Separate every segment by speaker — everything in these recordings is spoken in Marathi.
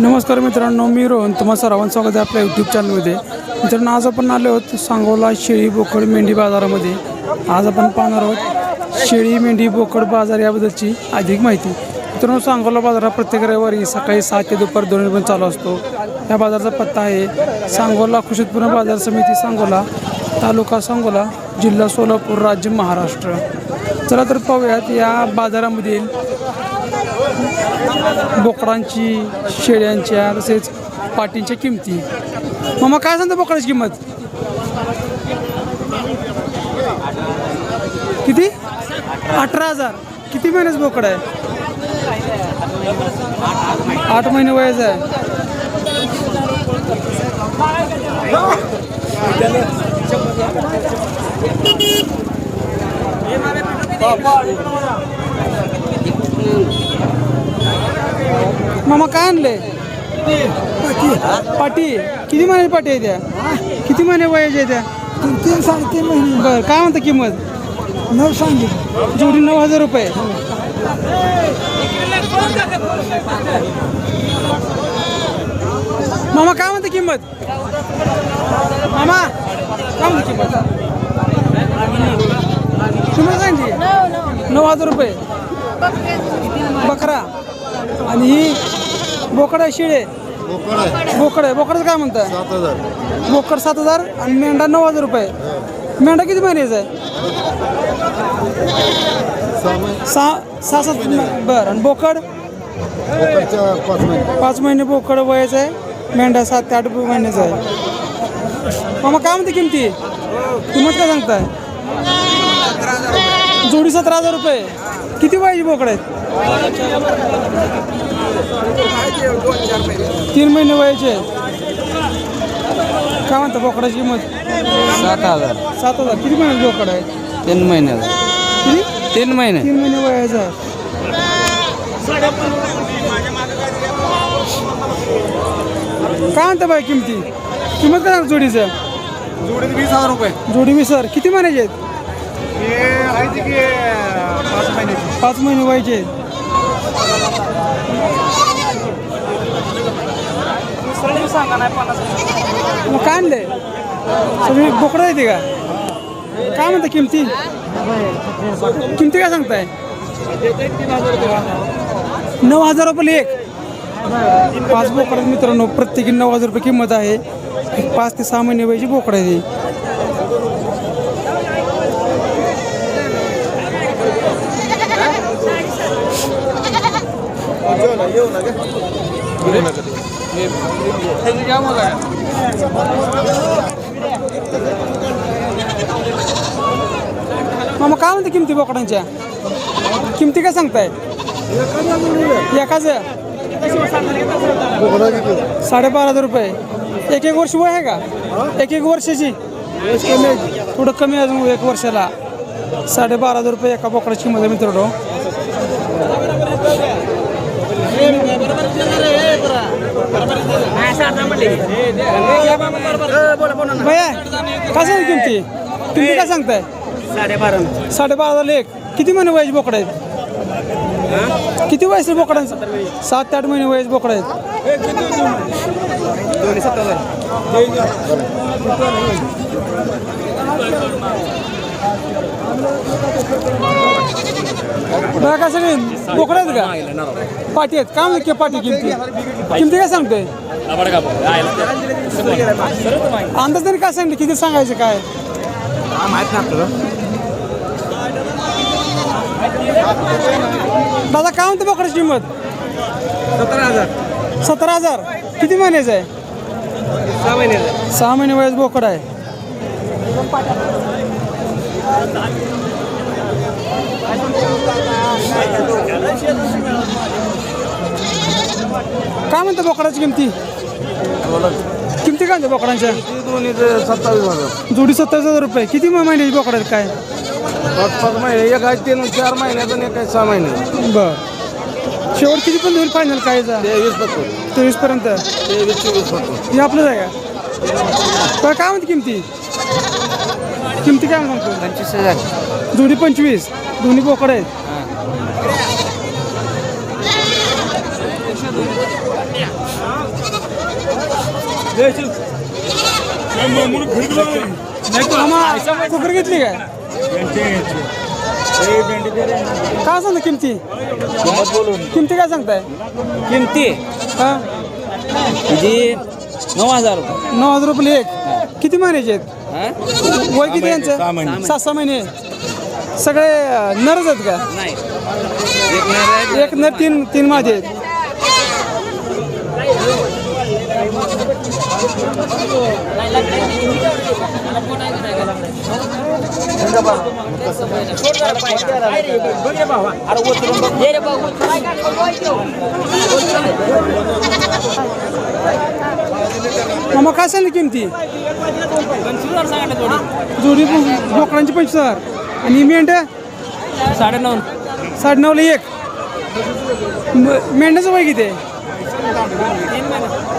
Speaker 1: नमस्कार मित्रांनो मी रोहन. तुम्हा सर्वांचं स्वागत आहे आपल्या यूट्यूब चॅनलमध्ये मित्रांनो आज आपण आलो आहोत सांगोला शेळी बोकड मेंढी बाजारामध्ये. आज आपण पाहणार आहोत शेळी मेंढी बोकड बाजार याबद्दलची अधिक माहिती. मित्रांनो सांगोला बाजार हा प्रत्येक रविवारी सकाळी सात ते दुपार दोन पण चालू असतो. या बाजाराचा पत्ता आहे सांगोला कृषी बाजार समिती सांगोला तालुका सांगोला जिल्हा सोलापूर राज्य महाराष्ट्र. चला तर पाहूयात या बाजारामधील बोकडांची शेळ्यांच्या तसेच पाटींच्या किमती. मग काय सांगता बोकडाची किंमत? किती? अठरा हजार. किती महिन्याचं बोकड आहे? आठ महिने वयाचं आहे. मामा काय आणले? पाटी किती महिन्याची पाटी आहे त्या? किती महिने वयाच्या आहे त्या?
Speaker 2: तीन तीन साडेतीन महिने.
Speaker 1: बरं काय म्हणता किंमत?
Speaker 2: नऊ सांगितलं.
Speaker 1: जोडी नऊ हजार रुपये. मामा काय म्हणते किंमत? मामा काय म्हणते किंमत? किंमत सांगली नऊ हजार रुपये. बकरा. आणि ही बोकड आहे शिळे बोकड आहे. बोकडाचं काय म्हणता
Speaker 3: सात हजार.
Speaker 1: बोकड सात हजार आणि मेंढा नऊ हजार रुपये. मेंढा किती महिन्याचा आहे? सहा सहा सात बरं. आणि बोकड?
Speaker 3: बोकडच्या पाच महिने.
Speaker 1: पाच महिने बोकड वयाचं आहे. मेंढा सात ते आठ महिन्याचा आहे. मामा काय म्हणते किमती? किंमत काय सांगताय? जोडी सतरा हजार रुपये. किती वयाची बोकड आहेत? तीन महिने वयाचे आहेत. काय म्हणता बोकडाची किंमत?
Speaker 4: सात हजार.
Speaker 1: सात हजार. किती महिन्याचे बोकड आहे
Speaker 4: तीन महिन्याचा
Speaker 1: किती?
Speaker 4: तीन महिने.
Speaker 1: तीन महिने वयाचा आहे काय म्हणता बाई किमती? किंमत काय जोडीचं?
Speaker 3: जोडीत वीस हजार रुपये.
Speaker 1: जोडी विसर किती महिन्याचे आहेत?
Speaker 3: पाच
Speaker 1: महिने व्हायचे. आहेत मग काय आणले सगळी बोकडं येते का? काय म्हणता किमती? किमती काय सांगताय? नऊ हजार रुपये एक. पाच बोकड मित्रांनो प्रत्येकी नऊ हजार रुपये किंमत आहे. पाच ते सहा महिने वयाची बोकड आहे मग काय म्हणते किमती बोकडांच्या? किमती काय सांगताय? एकाच? साडेबारा हजार रुपये. एक एक वर्ष वय आहे का? एक एक वर्षाची? थोडं कमी अजून एक वर्षाला. साडेबारा हजार रुपये एका बोकडाची किंमत मित्र मित्रांनो. सांग किमती किमती काय सांगताय?
Speaker 2: साडेबारा.
Speaker 1: साडेबारा हजार एक किती महिने वयाचे बोकड आहेत? किती वयस बोकडांचं? सात ते आठ महिने वयाचे बोकड आहेत. काय सगळे बोकड आहेत का? पाटी आहेत. काय म्हणते पाटी किमती. किमती काय सांगतोय? अंदाज तरी काय सांगते किती सांगायचं काय?
Speaker 3: माहीत नाही आपल्याला
Speaker 1: दादा काय म्हणते बोकडाची किंमत?
Speaker 2: सतरा हजार.
Speaker 1: सतरा हजार किती महिन्याचं आहे?
Speaker 2: सहा महिने
Speaker 1: सहा महिने वयाच बोकड आहे. काय म्हणता बोकडाची किमती? किमती काय म्हणते बोकडांच्या?
Speaker 3: दोन्ही सत्तावीस हजार
Speaker 1: जोडी सत्तावीस हजार रुपये. किती महिन्याची बोकड काय
Speaker 3: पाच पाच महिने एक आहे तीन चार महिन्यात आणि एक आहे सहा महिने
Speaker 1: बर. शेवट किती पण होईल फायनल काय
Speaker 3: तेवीस
Speaker 1: तेवीस पर्यंत.
Speaker 3: तेवीस चोवीस
Speaker 1: हे आपलं जाय का? तर काय म्हणते किमती? किमती काय म्हणतो?
Speaker 4: पंचवीस हजार.
Speaker 1: जोडी पंचवीस. दोन्ही बोकड आहेत. कुकर घेतली काय? काय सांगता किमती? किमती काय सांगताय?
Speaker 2: किमती?
Speaker 1: हा?
Speaker 2: नऊ हजार रुपये.
Speaker 1: नऊ हजार रुपये एक. किती महिन्याचे आहेत? वय किती यांचं? सात सहा महिने. सगळे अं, नरच आहेत का?
Speaker 2: नाही. एक नर आहे.
Speaker 1: एक नर तीन तीन माझे आहेत. मामा काय सांगली किमती? जोडी बोकडांची पंचवीस हजार. आणि मेंढ
Speaker 2: साडेनऊ.
Speaker 1: साडेनऊला एक. मेंढ्याचं वय किती?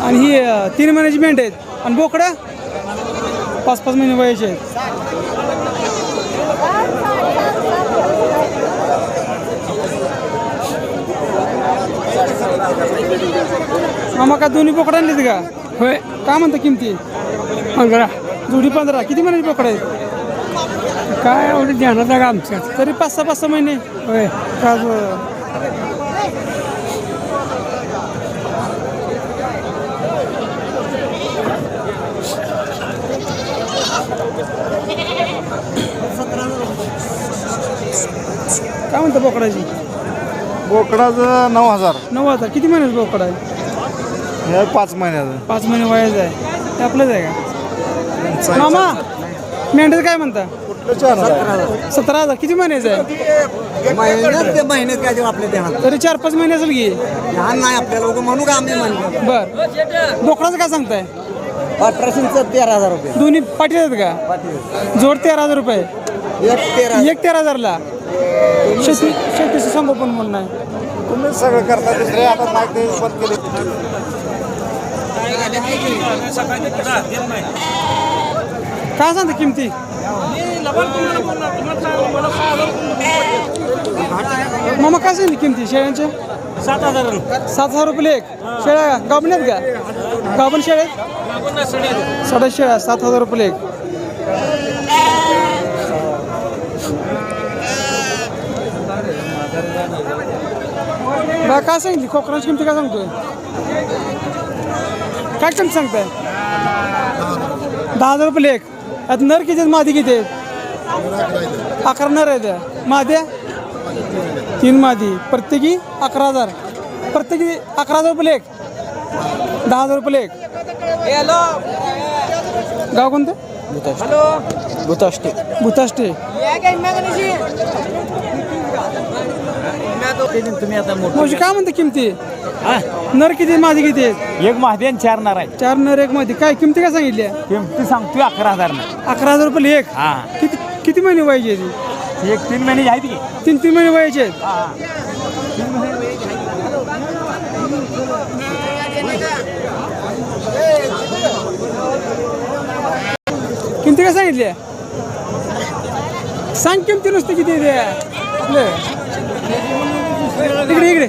Speaker 1: आणि ही तीन महिन्याची मेंढ आहेत. आणि बोकडं? पाच पाच महिने वयाचे आहेत. मामा का दोन्ही बोकडं आणलीत का? होय काय म्हणता किमती? पंधरा. जोडी पंधरा. किती महिन्याची बोकडं आहेत काय एवढं ध्यानात आहे का आमच्या तरी पाच सहा पाच सहा महिने. होय. का काय म्हणता बोकडाची
Speaker 3: बोकडाचं नऊ हजार.
Speaker 1: नऊ हजार. किती महिन्याचं बोकड आहे?
Speaker 3: हे पाच महिन्याचं
Speaker 1: पाच महिने वयाचं आहे. ते आपलंच आहे का? मामा मेंढ्याचं काय म्हणता?
Speaker 3: कुठलं चार हजार.
Speaker 1: सतरा हजार. किती महिन्याचं आहे?
Speaker 5: महिन्यात ते महिन्यात काय देऊ आपल्या ध्यानात
Speaker 1: तरी चार पाच महिने असेल की.
Speaker 5: ध्यान नाही आपल्याला उगं म्हणू का आम्ही म्हणतो
Speaker 1: बर. बोकडाचं काय सांगताय?
Speaker 5: अठराशेचं तेरा हजार रुपये.
Speaker 1: दोन्ही पाठी आहेत का? जोड तेरा हजार रुपये.
Speaker 5: एक तेरा
Speaker 1: एक तेरा हजारला. शेती शेतीचं संगोपन म्हणून आहे.
Speaker 3: तुम्ही सगळं करता दुसरे आता माहिती बंद केली.
Speaker 1: काय सांगता किमती? मामा काय सांगते किमती? शेळ्यांच्या
Speaker 2: सात हजार.
Speaker 1: सात हजार रुपये एक. शेळ्या गाभण आहेत का? गाभण शेळ्या साडे शेळ्या सात हजार रुपये एक. काय सांगितली? कोकणाची किमती काय सांगतोय? काय किमती सांगताय? दहा हजार रुपये लेख. आता नर किती आहेत? मादी किती आहेत? अकरा नर आहेत. माद्या तीन मादी. प्रत्येकी अकरा हजार. प्रत्येकी अकरा हजार रुपये लेख. दहा हजार रुपये लेख. गाव कोणतं?
Speaker 5: भूताष्टे
Speaker 1: भूताष्टे
Speaker 5: तुम्ही आता
Speaker 1: मावशी काय म्हणते किमती नर किती आहेत, मादी किती आहेत
Speaker 2: एक महादेन चार नर आहे
Speaker 1: चार नर एक मादी काय किमती काय सांगितली
Speaker 2: किमती सांगतोय अकरा हजार
Speaker 1: अकरा हजार रुपये एक
Speaker 2: हा
Speaker 1: किती किती महिने ती
Speaker 2: एक तीन महिने आहेत की
Speaker 1: तीन तीन महिने वयाचे आहेत किमती काय सांगितली? सांग किमती नुसती किती आहे ते. आपलं. इकडे इकडे.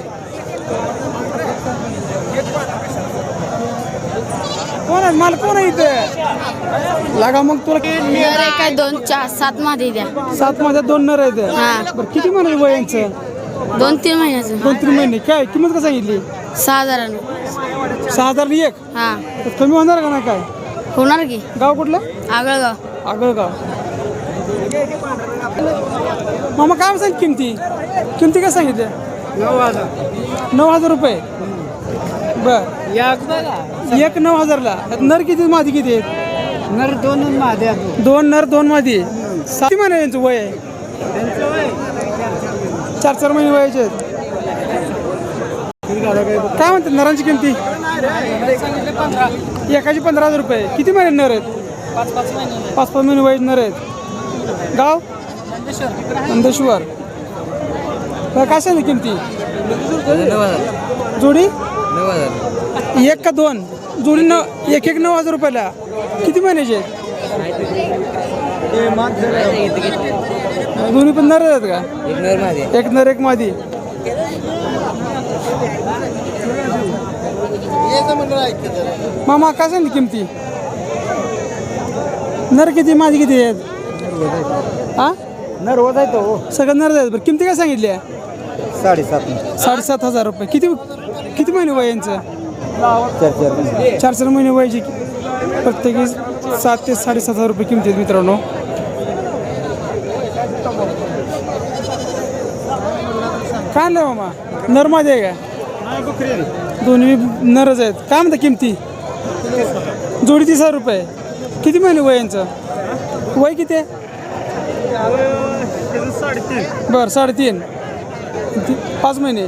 Speaker 1: कोण आहे? माल कोण आहे इथे? लागा मग तुला
Speaker 6: नर आहे दोन चार सात मध्ये द्या.
Speaker 1: सात माझ्या दोन नर आहेत.
Speaker 6: हा.
Speaker 1: बरं किती महिन्याचं वय यांचं?
Speaker 6: दोन तीन महिन्याचं.
Speaker 1: दोन तीन महिने. काय? किंमत का सांगितली?
Speaker 6: सहा हजारानं.
Speaker 1: सहा हजार एक?
Speaker 6: हा.
Speaker 1: तर कमी होणार का नाही काय?
Speaker 6: होणार की?
Speaker 1: गाव कुठलं?
Speaker 6: आगळगाव.
Speaker 1: आगळगाव. मामा काय सांग किमती? किमती काय सांगितल्या
Speaker 3: नऊ हजार.
Speaker 1: नऊ हजार रुपये. बर. एक नऊ हजारला. नर किती मादी किती आहेत?
Speaker 5: नर दोन माझ्या
Speaker 1: दोन नर दोन मादी. सात महिने यांचं वय? आहे चार चार महिने वयाचे आहेत. काय म्हणतात नरांची किमती? एकाची पंधरा हजार रुपये. किती महिने नर आहेत? पाच पाच महिने वयाचे नर आहेत. गाव? नंदेश्वर. काय सांगितलं किमती? जोडी? एक का दोन? जोडी न एक एक नऊ हजार रुपयाला. किती महिन्याचे आहेत? दोन्ही पण नर आहेत का? एक नर एक मादी. मामा काय सांगितली किमती? नर किती माझी किती आहेत? हा
Speaker 2: नर्वद आहे तो
Speaker 1: सगळं नर आहेत बरं. किमती काय सांगितली आहे
Speaker 2: साडेसात.
Speaker 1: साडेसात हजार रुपये. किती किती महिने वय यांचं?
Speaker 2: चार चार
Speaker 1: चार चार महिने वयाची प्रत्येकी सात ते साडेसात हजार रुपये किमती आहेत मित्रांनो. काय आणलं मामा? नर माझे आहे का? दोन्ही नरज आहेत. काय म्हणता किमती? जोडी तीस हजार रुपये. किती महिने वय यांचं? वय किती आहे? बरं साडेतीन. ती- पाच महिने.